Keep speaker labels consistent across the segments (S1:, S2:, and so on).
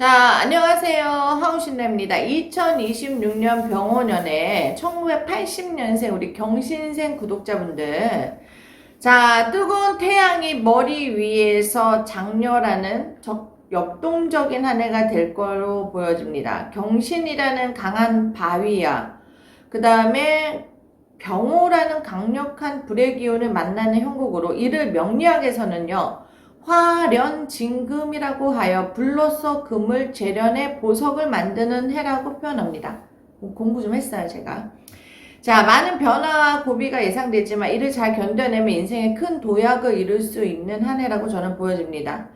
S1: 자, 안녕하세요. 하우신다입니다. 2026년 병원연에 1980년생 우리 경신생 구독자분들. 자, 뜨거운 태양이 머리 위에서 장렬하는 적, 역동적인 한 해가 될 거로 보여집니다. 경신이라는 강한 바위와 그 다음에 병호라는 강력한 불의 기운을 만나는 형국으로 이를 명리학에서는요. 화련 진금이라고 하여 불로써 금을 재련해 보석을 만드는 해라고 표현합니다. 공부 좀 했어요, 제가. 자, 많은 변화와 고비가 예상되지만 이를 잘 견뎌내면 인생에 큰 도약을 이룰 수 있는 한 해라고 저는 보여집니다.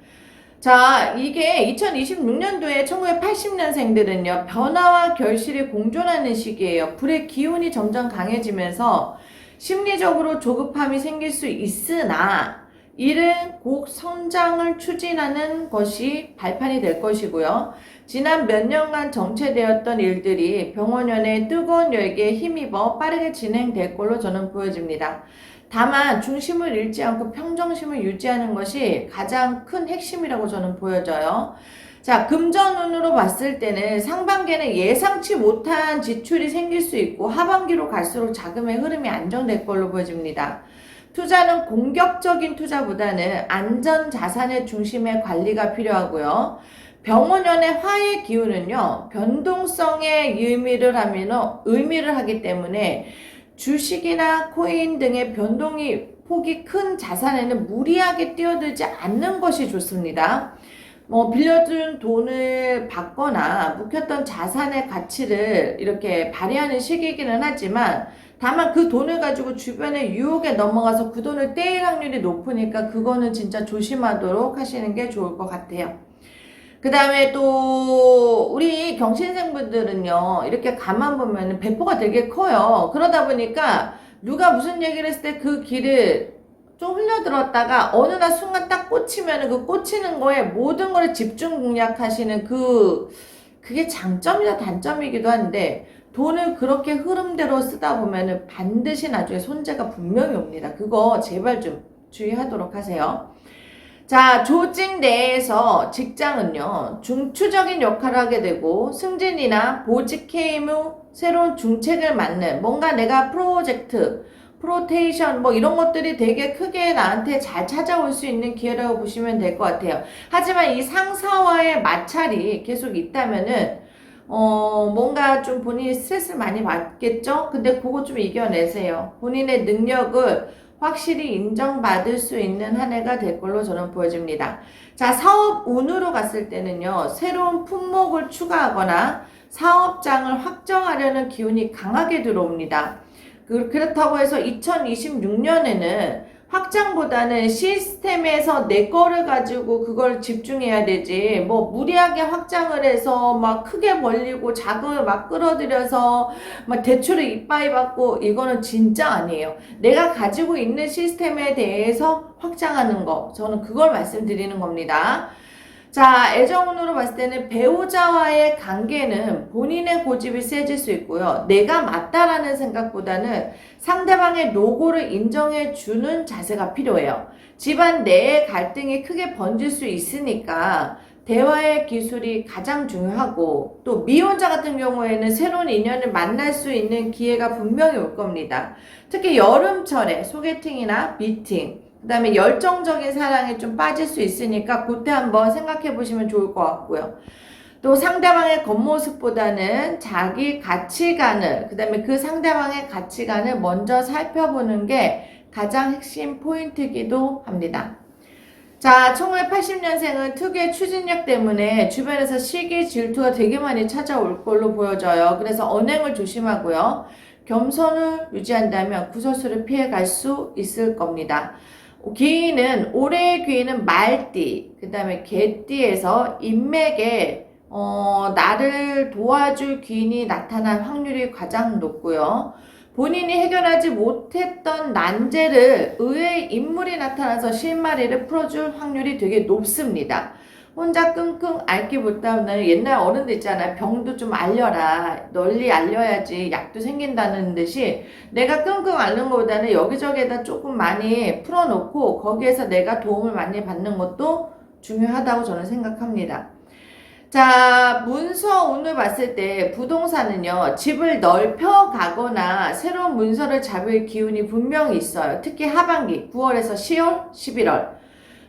S1: 자, 이게 2026년도에 1980년생들은요, 변화와 결실이 공존하는 시기예요. 불의 기운이 점점 강해지면서 심리적으로 조급함이 생길 수 있으나, 이는 곧 성장을 추진하는 것이 발판이 될 것이고요. 지난 몇 년간 정체되었던 일들이 병원연의 뜨거운 열기에 힘입어 빠르게 진행될 걸로 저는 보여집니다. 다만 중심을 잃지 않고 평정심을 유지하는 것이 가장 큰 핵심이라고 저는 보여져요. 자, 금전운으로 봤을 때는 상반기에는 예상치 못한 지출이 생길 수 있고 하반기로 갈수록 자금의 흐름이 안정될 걸로 보여집니다. 투자는 공격적인 투자보다는 안전 자산의 중심의 관리가 필요하고요. 병원연의 화의 기운은요, 변동성의 의미를 하면, 의미를 하기 때문에 주식이나 코인 등의 변동이 폭이 큰 자산에는 무리하게 뛰어들지 않는 것이 좋습니다. 뭐 빌려준 돈을 받거나 묵혔던 자산의 가치를 이렇게 발휘하는 시기이기는 하지만 다만 그 돈을 가지고 주변의 유혹에 넘어가서 그 돈을 떼일 확률이 높으니까 그거는 진짜 조심하도록 하시는 게 좋을 것 같아요. 그 다음에 또 우리 경신생분들은요 이렇게 가만 보면 배포가 되게 커요 그러다 보니까 누가 무슨 얘기를 했을 때 그 길을 좀 흘려들었다가 어느 날 순간 딱 꽂히면 그 꽂히는 거에 모든 걸 집중 공략하시는 그 그게 장점이자 단점이기도 한데 돈을 그렇게 흐름대로 쓰다 보면은 반드시 나중에 손재가 분명히 옵니다 그거 제발 좀 주의하도록 하세요 자, 조직 내에서 직장은요, 중추적인 역할을 하게 되고, 승진이나 보직 해임 후 새로운 중책을 맡는, 뭔가 내가 프로젝트, 프로테이션, 뭐 이런 것들이 되게 크게 나한테 잘 찾아올 수 있는 기회라고 보시면 될 것 같아요. 하지만 이 상사와의 마찰이 계속 있다면은, 어, 뭔가 좀 본인이 스트레스를 많이 받겠죠? 근데 그거 좀 이겨내세요. 본인의 능력을 확실히 인정받을 수 있는 한 해가 될 걸로 저는 보여집니다. 자, 사업 운으로 갔을 때는요, 새로운 품목을 추가하거나 사업장을 확정하려는 기운이 강하게 들어옵니다. 그, 그렇다고 해서 2026년에는 확장보다는 시스템에서 내 거를 가지고 그걸 집중해야 되지. 뭐 무리하게 확장을 해서 막 크게 벌리고 자금을 막 끌어들여서 막 대출을 이빠이 받고 이거는 진짜 아니에요. 내가 가지고 있는 시스템에 대해서 확장하는 거. 저는 그걸 말씀드리는 겁니다. 자, 애정운으로 봤을 때는 배우자와의 관계는 본인의 고집이 세질 수 있고요. 내가 맞다라는 생각보다는 상대방의 노고를 인정해 주는 자세가 필요해요. 집안 내의 갈등이 크게 번질 수 있으니까 대화의 기술이 가장 중요하고 또 미혼자 같은 경우에는 새로운 인연을 만날 수 있는 기회가 분명히 올 겁니다. 특히 여름철에 소개팅이나 미팅, 그 다음에 열정적인 사랑에 좀 빠질 수 있으니까 그때 한번 생각해 보시면 좋을 것 같고요. 또 상대방의 겉모습보다는 자기 가치관을, 그 다음에 그 상대방의 가치관을 먼저 살펴보는 게 가장 핵심 포인트이기도 합니다. 자, 1980년생은 특유의 추진력 때문에 주변에서 시기 질투가 되게 많이 찾아올 걸로 보여져요. 그래서 언행을 조심하고요. 겸손을 유지한다면 구설수를 피해갈 수 있을 겁니다. 귀인은 올해의 귀인은 말띠, 그 다음에 개띠에서 인맥에 어, 나를 도와줄 귀인이 나타날 확률이 가장 높고요. 본인이 해결하지 못했던 난제를 의외의 인물이 나타나서 실마리를 풀어줄 확률이 되게 높습니다. 혼자 끙끙 앓기보다는 옛날 어른들 있잖아요. 병도 좀 알려라. 널리 알려야지 약도 생긴다는 듯이 내가 끙끙 앓는 것보다는 여기저기에다 조금 많이 풀어놓고 거기에서 내가 도움을 많이 받는 것도 중요하다고 저는 생각합니다. 자, 문서 오늘 봤을 때 부동산은요, 집을 넓혀 가거나 새로운 문서를 잡을 기운이 분명히 있어요. 특히 하반기, 9월에서 10월, 11월.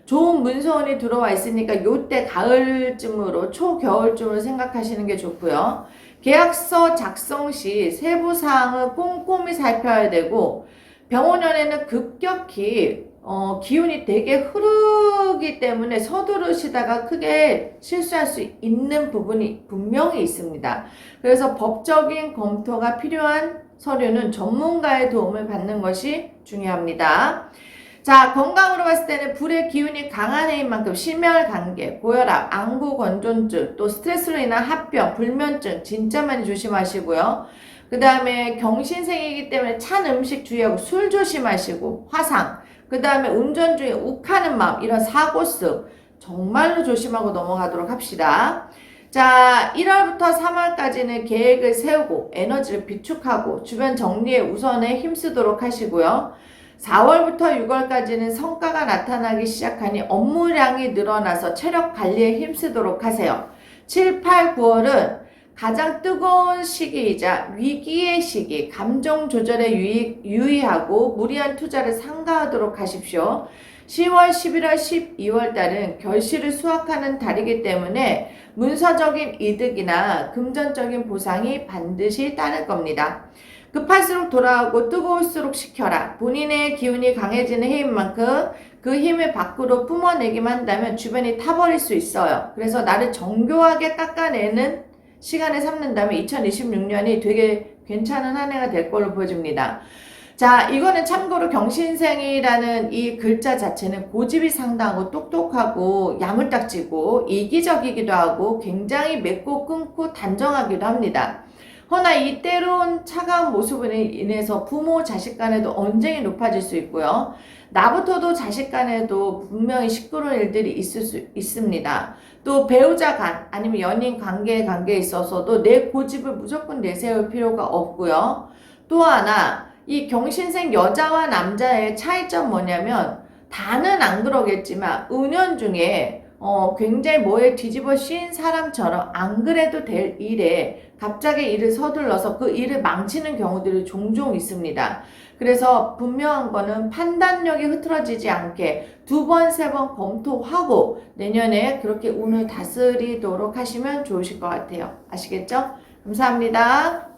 S1: 좋은 문서원이 들어와 있으니까 요때 가을쯤으로, 초겨울쯤으로 생각하시는 게 좋고요. 계약서 작성 시 세부 사항을 꼼꼼히 살펴야 되고, 병원연에는 급격히 어, 기운이 되게 흐르기 때문에 서두르시다가 크게 실수할 수 있는 부분이 분명히 있습니다. 그래서 법적인 검토가 필요한 서류는 전문가의 도움을 받는 것이 중요합니다. 자, 건강으로 봤을 때는 불의 기운이 강한 해인 만큼 심혈관계, 고혈압, 안구 건조증, 또 스트레스로 인한 합병, 불면증 진짜 많이 조심하시고요. 그 다음에 경신생이기 때문에 찬 음식 주의하고 술 조심하시고 화상, 그 다음에 운전 중에 욱하는 마음, 이런 사고스 정말로 조심하고 넘어가도록 합시다. 자, 1월부터 3월까지는 계획을 세우고 에너지를 비축하고 주변 정리에 우선에 힘쓰도록 하시고요. 4월부터 6월까지는 성과가 나타나기 시작하니 업무량이 늘어나서 체력 관리에 힘쓰도록 하세요. 7, 8, 9월은 가장 뜨거운 시기이자 위기의 시기, 감정 조절에 유의, 유의하고 무리한 투자를 삼가하도록 하십시오. 10월, 11월, 12월 달은 결실을 수확하는 달이기 때문에 문서적인 이득이나 금전적인 보상이 반드시 따를 겁니다. 급할수록 돌아오고 뜨거울수록 식혀라. 본인의 기운이 강해지는 해인 만큼 그 힘을 밖으로 뿜어내기만 한다면 주변이 타버릴 수 있어요. 그래서 나를 정교하게 깎아내는 시간을 삼는다면 2026년이 되게 괜찮은 한 해가 될 걸로 보여집니다. 자, 이거는 참고로 경신생이라는 이 글자 자체는 고집이 상당하고 똑똑하고 야물딱지고 이기적이기도 하고 굉장히 맺고 끊고 단정하기도 합니다. 허나 이 때로운 차가운 모습으로 인해서 부모 자식 간에도 언쟁이 높아질 수 있고요. 나부터도 자식 간에도 분명히 시끄러운 일들이 있을 수 있습니다. 또 배우자 간 아니면 연인 관계 관계에 있어서도 내 고집을 무조건 내세울 필요가 없고요. 또 하나 이 경신생 여자와 남자의 차이점 뭐냐면 다는 안 그러겠지만 은연 중에 어, 굉장히 뭐에 뒤집어 씌인 사람처럼 안 그래도 될 일에 갑자기 일을 서둘러서 그 일을 망치는 경우들이 종종 있습니다. 그래서 분명한 거는 판단력이 흐트러지지 않게 두 번, 세 번 검토하고 내년에 그렇게 운을 다스리도록 하시면 좋으실 것 같아요. 아시겠죠? 감사합니다.